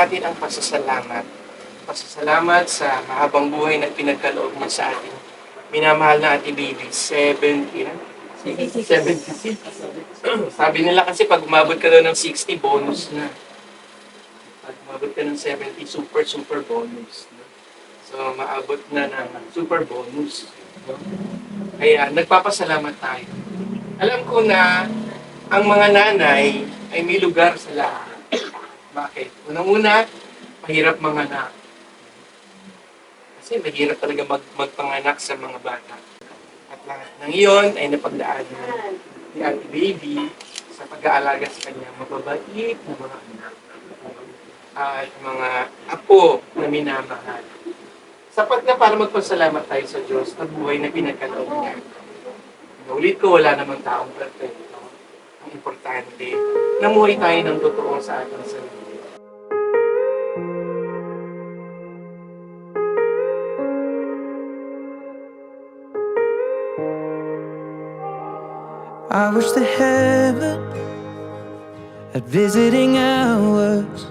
natin ang pasasalamat. Pasasalamat sa mahabang buhay na pinagkaloob niya sa atin. Minamahal na Ate Baby, 70, yan? 76. Sabi nila kasi pag umabot ka daw ng 60, bonus na. Pag umabot ka ng 70, super, super bonus. no? So, maabot na ng super bonus. no? Kaya, nagpapasalamat tayo. Alam ko na ang mga nanay ay may lugar sa lahat. Bakit? Unang-una, mahirap manganak. Kasi mahirap talaga mag magpanganak sa mga bata. At lahat ng iyon ay napagdaanan ni Ate Baby sa pag-aalaga sa kanya mababait na mga anak at mga apo na minamahal. Sapat na para magpasalamat tayo sa Diyos na buhay na pinagkaloob niya. Naulit ko, wala namang taong perfecto. Ang importante, namuhay tayo ng totoo sa ating sarili. I wish the heaven had visiting hours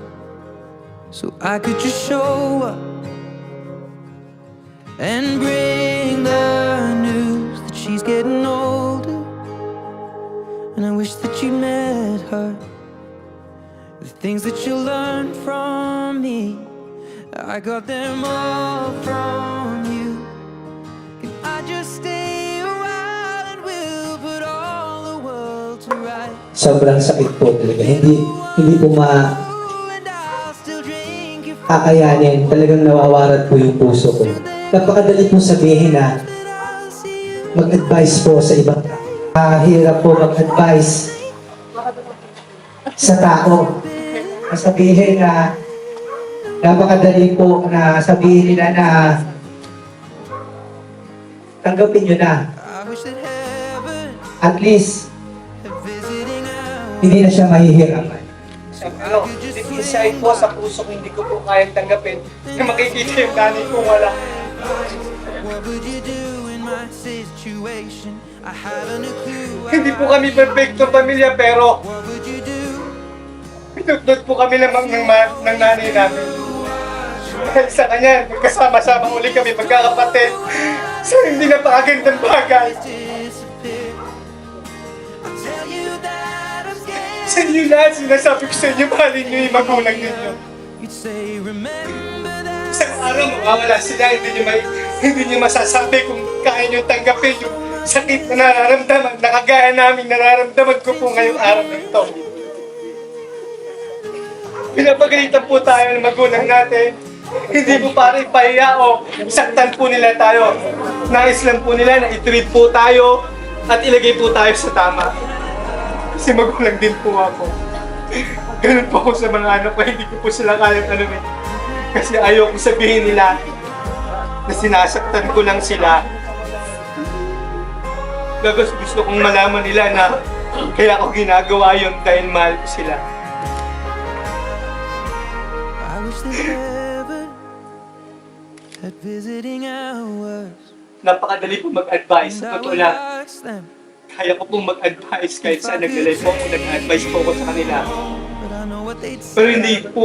so I could just show up and bring the news that she's getting older. And I wish that you met her. The things that you learned from me, I got them all from sobrang sakit po talaga. Hindi, hindi po your makakayanin. Talagang nawawarat po yung puso ko. Napakadali po sabihin na mag-advise po sa ibang tao. Mahirap po mag-advise sa tao. Sabihin na napakadali po na sabihin nila na tanggapin nyo na. At least, hindi na siya mahihirapan. Ano, deep inside po, sa puso ko, hindi ko po kayang tanggapin na makikita yung nanay ko wala. Hindi po kami perfecto pamilya, pero pinutnot po kami lamang ng, ma- ng nanay namin. Dahil sa kanya, nagkasama-sama uli kami magkakapatid sa hindi napakagandang bagay. Sa inyo lahat, sinasabi ko sa inyo, mahalin niyo yung magulang ninyo. Isang araw, mawawala sila, hindi niyo, may, hindi niyo masasabi kung kaya niyo tanggapin yung sakit na nararamdaman, na kagaya namin nararamdaman ko po ngayong araw na ito. Pinapagalitan po tayo ng magulang natin. Hindi po para ipahiya o saktan po nila tayo. Nais lang po nila na i-treat po tayo at ilagay po tayo sa tama. Kasi magulang din po ako. Ganun po ako sa mga anak ko, hindi ko po sila kayang ano eh. Kasi ayaw ko sabihin nila na sinasaktan ko lang sila. Gagos gusto kong malaman nila na kaya ako ginagawa yun dahil mahal ko sila. Napakadali po mag-advise. Totoo lang, kaya ko pong mag-advise kahit saan naglalay po ako, nag-advise po ako sa kanila. Pero hindi po,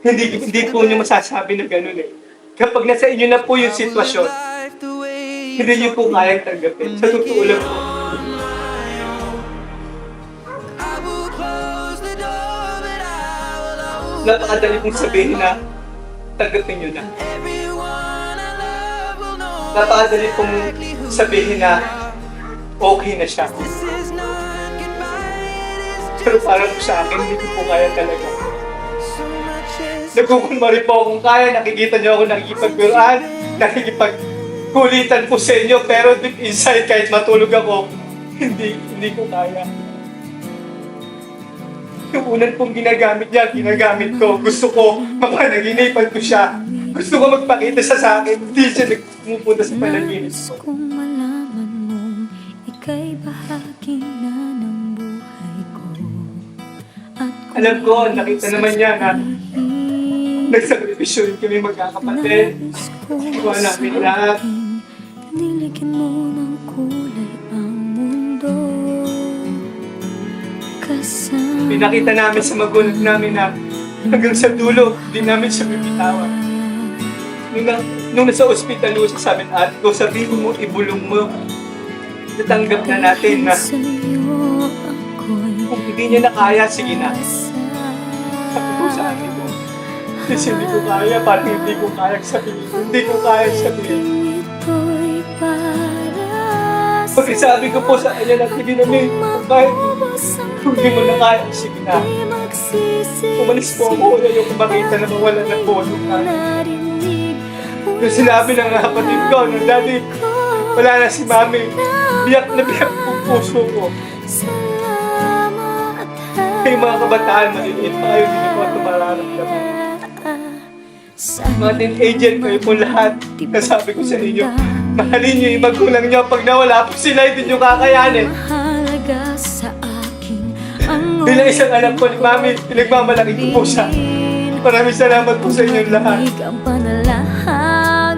hindi, hindi po niyo masasabi na ganun eh. Kapag nasa inyo na po yung sitwasyon, hindi niyo po kayang tanggapin. Sa totoo lang po. Napakadali pong sabihin na tanggapin niyo na. Napakadali pong sabihin na okay na siya. Pero parang sa akin, hindi po kaya talaga. Nagkukunwari po akong kaya, nakikita niyo ako nakikipagbiruan, nakikipagkulitan po sa inyo, pero deep inside, kahit matulog ako, hindi, hindi ko kaya. Yung unan pong ginagamit niya, ginagamit ko. Gusto ko, mapanaginipan ko siya. Gusto ko magpakita siya sa akin, hindi siya nagpupunta sa panaginip ko. Ika'y bahagi na ng buhay ko At Alam ko, nakita naman niya na sabihin, nagsakripisyo rin kami magkakapatid. Iwan namin lahat. Niligyan mo ng kulay ang mundo Kasama Pinakita namin sa magulang namin na Hanggang sa dulo, di namin siya bibitawan. Nung, na, nung nasa ospital sabi ng ate ko, sabihin mo, ibulong mo. Natanggap na natin na kung hindi niya na kaya, sige na. Sabi ko sa ate ko, kasi hindi ko kaya, parang hindi ko kaya sabihin. Hindi ko kaya sabihin. Ito'y para Pag sabi ko po sa kanya na, sige na, May, kahit hindi mo na kaya, sige na. Umalis po ako, ayaw ko makita na mawala ng bono ka. Nung sinabi ng kapatid ko, no, Daddy, wala na si Mami. Biyak na biyak ang puso ko. Kay mga kabataan, maliliit pa kayo, hindi ko ito mararamdaman. Mga teenager kayo po lahat. Nasabi ko sa inyo, mahalin niyo yung magulang niyo. Pag nawala po sila, hindi niyo kakayanin. Bilang isang anak ko ni Mami, pinagmamalaki ko po siya. Maraming salamat po sa inyong lahat. Ang panalangin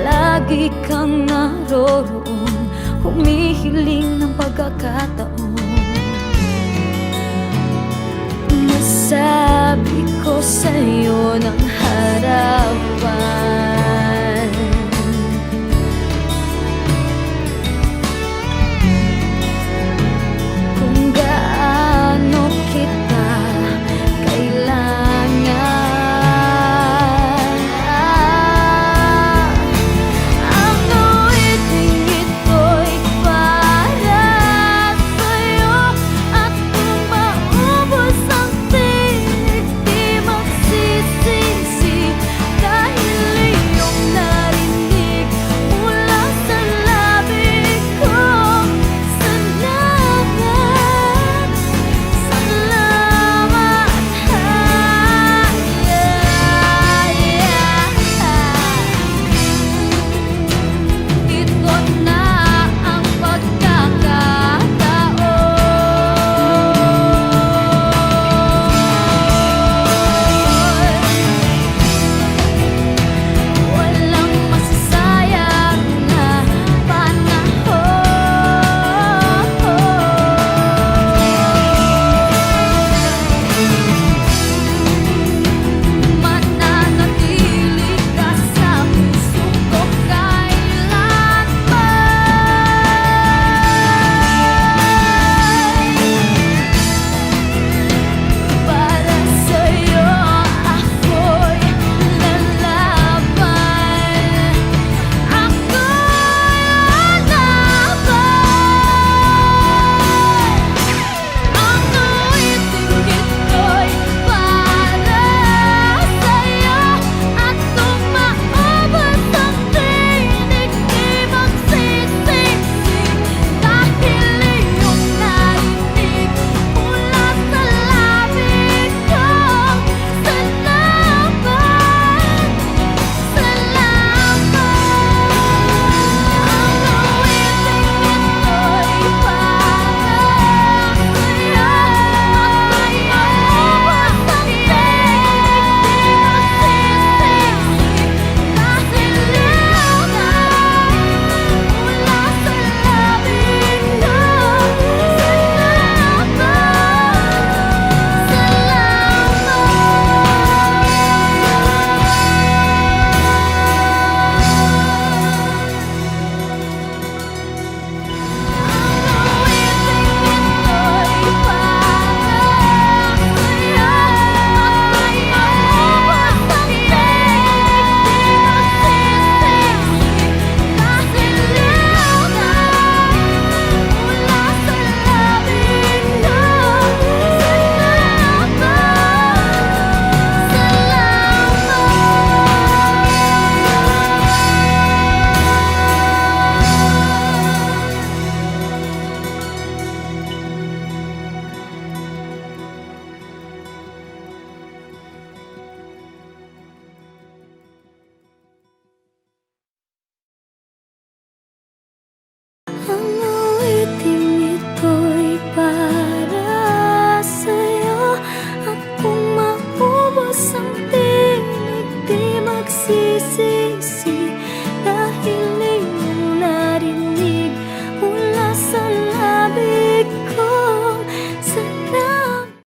Lagi kang naroroon Humihiling ng pagkakataon. Masabi ko sa'yo ng harap